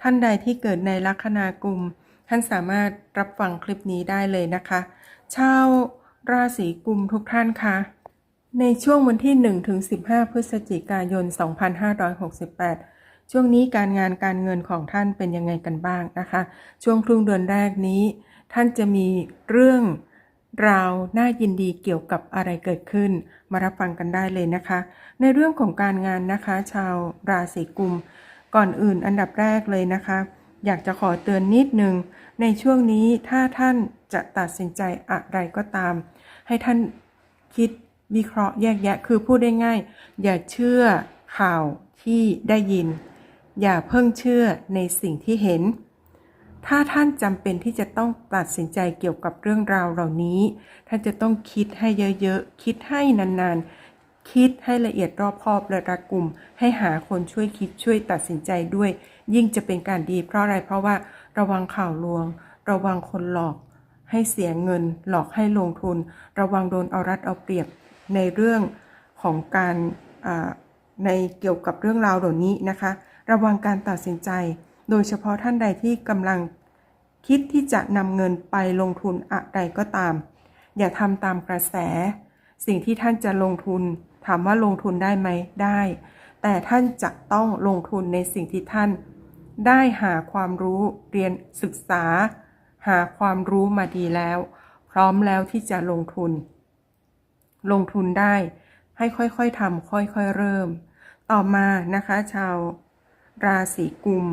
ท่านใดที่เกิดในลัคนากุม ท่านสามารถรับฟังคลิปนี้ได้เลยนะคะ ชาวราศีกุมทุกท่านคะในช่วงวันที่1ถึง15 พฤศจิกายน 2568 ช่วงนี้การงานการเงินของท่านเป็นยังไงกันบ้างนะคะ ช่วงครึ่งเดือนแรกนี้ ท่านจะมีเรื่องราวน่ายินดีเกี่ยวกับอะไรเกิดขึ้น มารับฟังกันได้เลยนะคะ ในเรื่องของการงานนะคะ ชาวราศีกุม ก่อนอื่นอันดับแรกเลยนะคะ อยากจะขอเตือนนิดนึง ในช่วงนี้ถ้าท่านจะตัดสินใจอะไรก็ตาม ให้ท่านคิดวิเคราะห์แยกแยะคือพูดได้ง่าย อย่าเชื่อข่าวที่ได้ยิน อย่าเพิ่งเชื่อในสิ่งที่เห็น ถ้าท่านจำเป็นที่จะต้องตัดสินใจเกี่ยวกับเรื่องราวเหล่านี้ ท่านจะต้องคิดให้เยอะๆ คิดให้นานๆ คิดให้ละเอียดรอบคอบและรัดกุม ให้หาคนช่วยคิดช่วยตัดสินใจด้วย ยิ่งจะเป็นการดีเพราะอะไรเพราะว่า ระวังข่าวลวง ระวังคนหลอก ให้เสียเงิน หลอกให้ลงทุน ระวังโดนเอารัดเอาเปรียบในเรื่องของการในเกี่ยวกับเรื่องราวเหล่านี้นะคะ ระวังการตัดสินใจ โดยเฉพาะท่านใดที่กำลังคิดที่จะนำเงินไปลงทุนอะไรก็ตาม อย่าทำตามกระแส สิ่งที่ท่านจะลงทุน ถามว่าลงทุนได้ไหมได้ แต่ท่านจะต้องลงทุนในสิ่งที่ท่าน ได้หาความรู้เรียนศึกษา หาความรู้มาดีแล้ว พร้อมแล้วที่จะลงทุน ลงทุนได้ ให้ค่อยๆทำค่อยๆเริ่ม ต่อมานะคะ ชาว ราศีกุม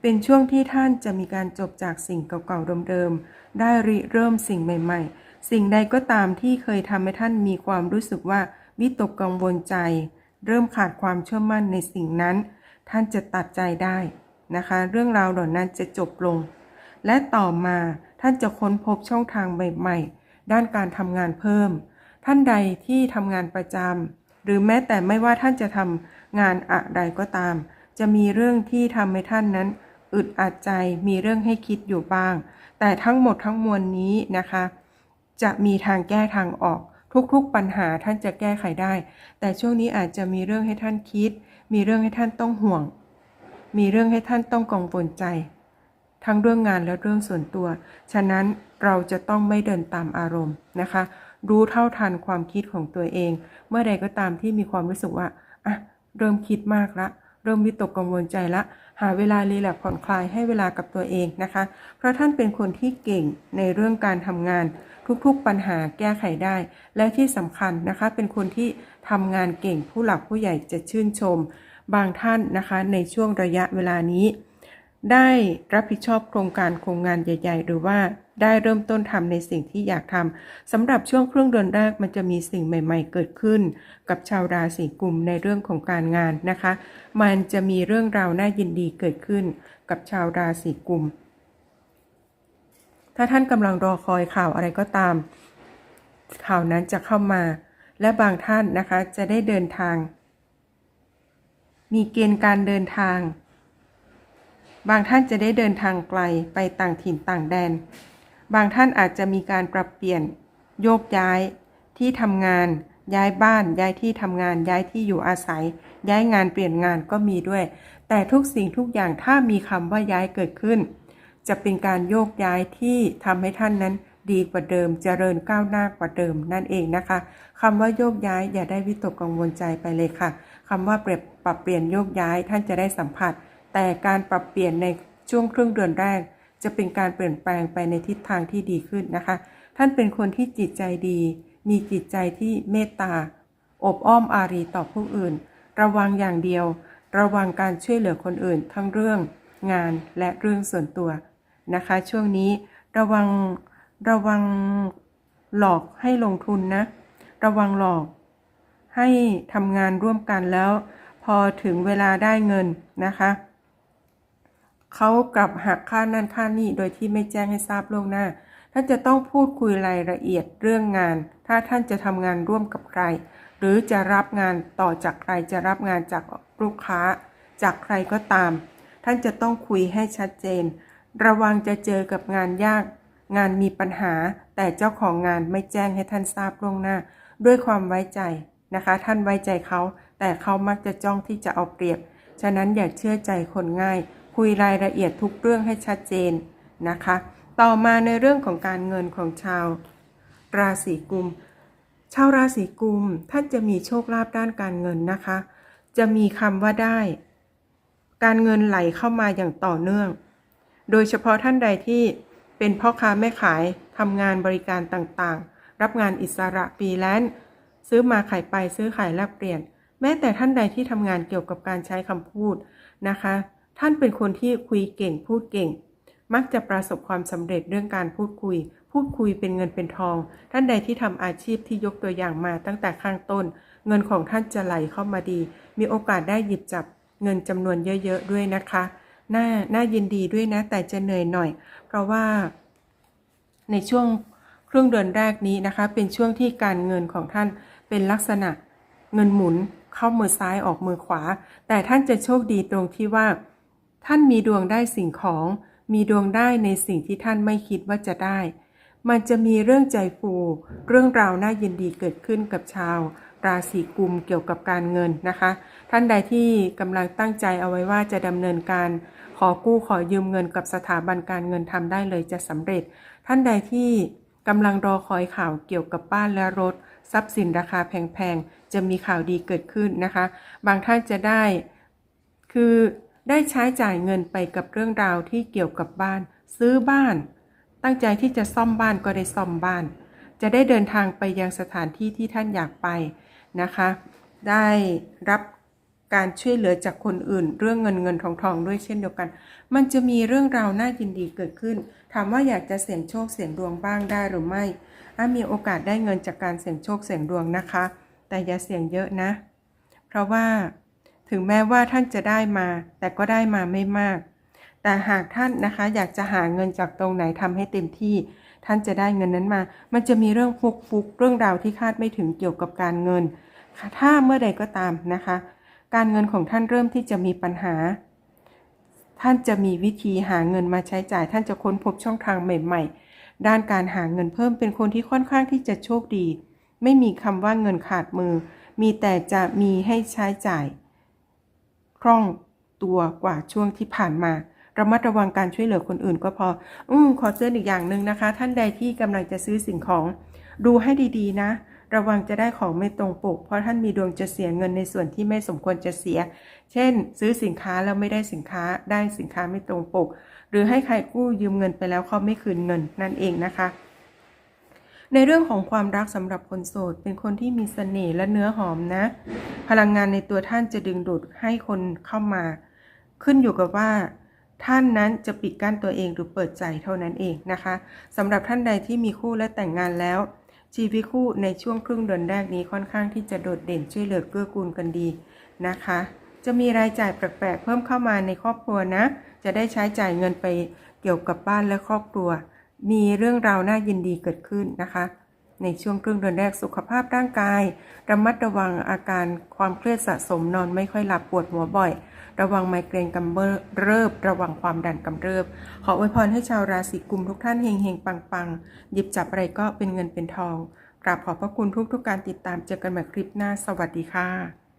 เป็นช่วงที่ท่านจะมีการจบจากสิ่งเก่าๆเดิมๆ ได้ริเริ่มสิ่งใหม่ ๆ สิ่งใดก็ตามที่เคยทำให้ท่านมีความรู้สึกว่า วิตกกังวลใจ เริ่มขาดความเชื่อมั่นในสิ่งนั้น ท่านจะตัดใจได้นะคะ เรื่องราวเหล่านั้นจะจบลง และต่อมาท่านจะค้นพบช่องทางใหม่ ๆ ด้านการทำงานเพิ่ม ท่านใดที่ทำงานประจำหรือแม้แต่ไม่ว่าท่านจะทำงานอะไรก็ตาม จะมีเรื่องที่ทำให้ท่านนั้น อึดอัดใจมีเรื่องให้คิดอยู่บ้าง แต่ทั้งหมดทั้งมวลนี้นะคะ จะมีทางแก้ทางออก ทุกๆปัญหาท่านจะแก้ไขได้ แต่ช่วงนี้อาจจะมีเรื่องให้ท่านคิด มีเรื่องให้ท่านต้องห่วง มีเรื่องให้ท่านต้องกังวลใจ ทั้งเรื่องงานและเรื่องส่วนตัว ฉะนั้นเราจะต้องไม่เดินตามอารมณ์นะคะ รู้เท่าทันความคิดของตัวเอง เมื่อใดก็ตามที่มีความรู้สึกว่าอะเริ่มคิดมากละ เริ่มวิตกกังวลใจละ หาเวลารีแลกผ่อนคลายให้เวลากับตัวเองนะคะ เพราะท่านเป็นคนที่เก่งในเรื่องการทำงาน ทุกๆปัญหาแก้ไขได้ และที่สำคัญนะคะ เป็นคนที่ทำงานเก่งผู้หลักผู้ใหญ่จะชื่นชม บางท่านนะคะ ในช่วงระยะเวลานี้ ได้รับผิดชอบโครงการโครงงานใหญ่ ๆ หรือว่าได้เริ่มต้นทำในสิ่งที่อยากทำสำหรับช่วงครึ่งเดือนแรกมันจะมีสิ่งใหม่ ๆ เกิดขึ้น กับชาวราศีกุมในเรื่องของการงานนะคะ มันจะมีเรื่องราวน่ายินดีเกิดขึ้น กับชาวราศีกุม ถ้าท่านกำลังรอคอยข่าวอะไรก็ตาม ข่าวนั้นจะเข้ามา และบางท่านนะคะจะได้เดินทาง มีเกณฑ์การเดินทาง บางท่านจะได้เดินทางไกลไปต่างถิ่นต่างแดน บางท่านอาจจะมีการปรับเปลี่ยน โยกย้ายที่ทำงาน ย้ายบ้าน ย้ายที่ทำงาน ย้ายที่อยู่อาศัย ย้ายงานเปลี่ยนงานก็มีด้วย แต่ทุกสิ่งทุกอย่างถ้ามีคำว่าย้ายเกิดขึ้น จะเป็นการโยกย้ายที่ทำให้ท่านนั้นดีกว่าเดิมเจริญก้าวหน้ากว่าเดิมนั่นเองนะคะคำว่าโยกย้ายอย่าได้วิตกกังวลใจไปเลยค่ะคำว่าเปรียบปรับเปลี่ยนโยกย้ายท่านจะได้สัมผัส แต่การปรับเปลี่ยนในช่วงครึ่งเดือนแรก จะเป็นการเปลี่ยนแปลงไปในทิศทางที่ดีขึ้นนะคะ ท่านเป็นคนที่จิตใจดี มีจิตใจที่เมตตา อบอ้อมอารีต่อผู้อื่น ระวังอย่างเดียว ระวังการช่วยเหลือคนอื่น ทั้งเรื่อง งานและเรื่องส่วนตัว นะคะ ช่วงนี้ระวังระวังหลอกให้ลงทุนนะ ระวังหลอกให้ทำงานร่วมกันแล้ว พอถึงเวลาได้เงินนะคะเขากลับหักค่านั่นค่านี่โดยที่ไม่แจ้งให้ทราบล่วงหน้า ท่านจะต้องพูดคุยรายละเอียดเรื่องงาน ถ้าท่านจะทำงานร่วมกับใคร หรือจะรับงานต่อจากใคร จะรับงานจากลูกค้า จากใครก็ตาม ท่านจะต้องคุยให้ชัดเจน ระวังจะเจอกับงานยาก งานมีปัญหา แต่เจ้าของงานไม่แจ้งให้ท่านทราบล่วงหน้า ด้วยความไว้ใจนะคะ ท่านไว้ใจเขา แต่เขามักจะจ้องที่จะเอาเปรียบ ฉะนั้นอย่าเชื่อใจคนง่าย คุยรายละเอียดทุกเรื่องให้ชัดเจนนะคะ ต่อมาในเรื่องของการเงินของชาว ราศีกุม ชาวราศีกุมท่านจะมีโชคลาภด้านการเงินนะคะ จะมีคำว่าได้ การเงินไหลเข้ามาอย่างต่อเนื่อง โดยเฉพาะท่านใดที่เป็นพ่อค้าแม่ขายทำงานบริการต่างๆ รับงานอิสระฟรีแลนซ์ซื้อมาขายไปซื้อขายแลกเปลี่ยน แม้แต่ท่านใดที่ทำงานเกี่ยวกับการใช้คำพูดนะคะ ท่านเป็นคนที่คุยเก่งพูดเก่ง มักจะประสบความสำเร็จเรื่องการพูดคุย พูดคุยเป็นเงินเป็นทอง ท่านใดที่ทำอาชีพที่ยกตัวอย่างมาตั้งแต่ข้างต้น เงินของท่านจะไหลเข้ามาดี มีโอกาสได้หยิบจับเงินจำนวนเยอะ ๆ ด้วยนะคะ น่าน่ายินดีด้วยนะ แต่จะเหนื่อยหน่อย เพราะว่าในช่วงครึ่งเดือนแรกนี้นะคะ เป็นช่วงที่การเงินของท่านเป็นลักษณะเงินหมุนเข้ามือซ้ายออกมือขวา แต่ท่านจะโชคดีตรงที่ว่า ท่านมีดวงได้สิ่งของ มีดวงได้ในสิ่งที่ท่านไม่คิดว่าจะได้ มันจะมีเรื่องใจฟู เรื่องราวน่ายินดีเกิดขึ้นกับชาว ราศีกุมเกี่ยวกับการเงินนะคะ ท่านใดที่กำลังตั้งใจเอาไว้ว่าจะดำเนินการ ขอกู้ขอยืมเงินกับสถาบันการเงินทำได้เลยจะสำเร็จ ท่านใดที่กำลังรอคอยข่าวเกี่ยวกับบ้านและรถ ทรัพย์สินราคาแพงๆ จะมีข่าวดีเกิดขึ้นนะคะ บางท่านจะได้ คือได้ใช้จ่ายเงินไปกับเรื่องราวที่เกี่ยวกับบ้าน ซื้อบ้าน ตั้งใจที่จะซ่อมบ้านก็ได้ซ่อมบ้าน จะได้เดินทางไปยังสถานที่ที่ท่านอยากไปนะคะ ได้รับ การช่วยเหลือจากคนอื่น เรื่องเงินเงินทองทองด้วยเช่นเดียวกัน มันจะมีเรื่องราวน่ายินดีเกิดขึ้น ถามว่าอยากจะเสี่ยงโชคเสี่ยงดวงบ้างได้หรือไม่ถ้ามีโอกาสได้เงินจากการเสี่ยงโชคเสี่ยงดวงนะคะ แต่อย่าเสี่ยงเยอะนะ เพราะว่าถึงแม้ว่าท่านจะได้มา แต่ก็ได้มาไม่มาก แต่หากท่านนะคะอยากจะหาเงินจากตรงไหนทำให้เต็มที่ ท่านจะได้เงินนั้นมา มันจะมีเรื่องฟุกฟุกเรื่องราวที่คาดไม่ถึงเกี่ยวกับการเงิน ถ้าเมื่อใดก็ตามนะคะ การเงินของท่านเริ่มที่จะมีปัญหา ท่านจะมีวิธีหาเงินมาใช้จ่าย ท่านจะค้นพบช่องทางใหม่ ๆ ด้านการหาเงินเพิ่มเป็นคนที่ค่อนข้างที่จะโชคดี ไม่มีคำว่าเงินขาดมือ มีแต่จะมีให้ใช้จ่ายคล่องตัวกว่าช่วงที่ผ่านมาระมัดระวังการช่วยเหลือคนอื่นก็พอ อืมขอเตือนอีกอย่างหนึ่งนะคะ ท่านใดที่กำลังจะซื้อสิ่งของ ดูให้ดีๆ นะ ระวังจะได้ของไม่ตรงปก เพราะท่านมีดวงจะเสียเงินในส่วนที่ไม่สมควรจะเสีย เช่น ซื้อสินค้าแล้วไม่ได้สินค้า ได้สินค้าไม่ตรงปก หรือให้ใครกู้ยืมเงินไปแล้วเขาไม่คืนเงินนั่นเองนะคะ ในเรื่องของความรักสำหรับคนโสด เป็นคนที่มีเสน่ห์และเนื้อหอมนะ พลังงานในตัวท่านจะดึงดูดให้คนเข้ามา ขึ้นอยู่กับว่าท่านนั้นจะปิดกั้นตัวเองหรือเปิดใจเท่านั้นเองนะคะสำหรับท่านใดที่มีคู่และแต่งงานแล้ว ชีวิตคู่ในช่วงครึ่งเดือนแรกนี้ค่อนข้างที่จะโดดเด่นช่วยเหลือเกื้อกูลกันดีนะคะ จะมีรายจ่ายแปลกๆเพิ่มเข้ามาในครอบครัวนะ จะได้ใช้จ่ายเงินไปเกี่ยวกับบ้านและครอบครัว มีเรื่องราวน่ายินดีเกิดขึ้นนะคะ ในช่วงครึ่งเดือนแรกสุขภาพร่างกาย ระมัดระวังอาการความเครียดสะสมนอนไม่ค่อยหลับปวดหัวบ่อย ระวังไมเกรนกำเริบ ระวังความดันกำเริบ ขออวยพรให้ชาวราศีกุมทุกท่านเฮงเฮงปังปังหยิบจับอะไรก็เป็นเงินเป็นทองกราบขอบพระคุณทุกทุกการติดตามเจอกันใหม่คลิปหน้า สวัสดีค่ะ